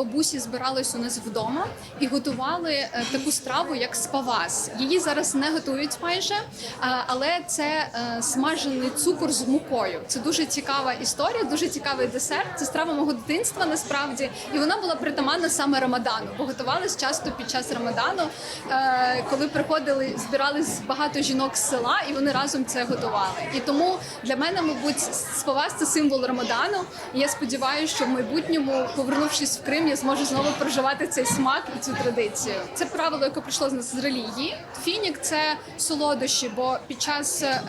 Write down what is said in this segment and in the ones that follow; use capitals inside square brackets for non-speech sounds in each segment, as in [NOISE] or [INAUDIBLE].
Бабусі збирались у нас вдома і готували е, таку страву, як спавас. Її зараз не готують майже, е, але це е, смажений цукор з мукою. Це дуже цікава історія, дуже цікавий десерт. Це страва мого дитинства насправді, і вона була притаманна саме Рамадану, бо готувалась часто під час Рамадану, коли приходили, збирались багато жінок з села, і вони разом це готували. І тому для мене, мабуть, спавас це символ Рамадану. І я сподіваюся, що в майбутньому, повернувшись в Крим, я зможу знову проживати цей смак і цю традицію. Це правило, яке прийшло з нас з релігії. Фінік це солодощі, бо під час е,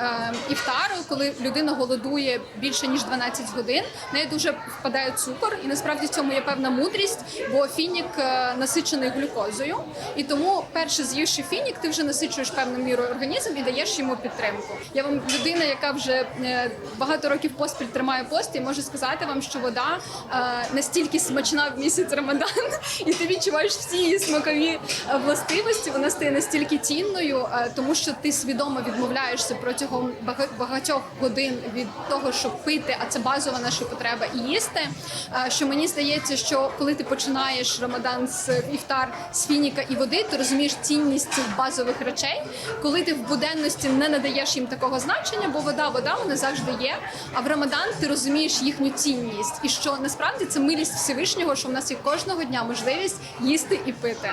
іфтару, коли людина голодує більше ніж 12 годин, в неї дуже впадає цукор, і насправді в цьому є певна мудрість, бо фінік е, насичений глюкозою, і тому перше з'ївши фінік, ти вже насичуєш певною мірою організм і даєш йому підтримку. Я вам людина, яка вже е, багато років поспіль тримає пост, і можу сказати вам, що вода е, настільки смачна в місяць Рамадан, [LAUGHS] і ти відчуваєш всі її смакові е, властивості. Вона стає настільки цінною, е, тому що ти свідомо відмовляєшся протягом багатьох годин від того, щоб пити, а це базова наша потреба і їсти. Е, Що мені здається, що коли ти починаєш Рамадан з іфтар з фініка і води, ти розумієш цінність цих базових речей. Коли ти в буденності не надаєш їм такого значення, бо вода, вода вона завжди є. А в Рамадан ти розумієш їхню цінність, і що насправді це милість Всевишнього, що в нас є кожного дня можливість їсти і пити.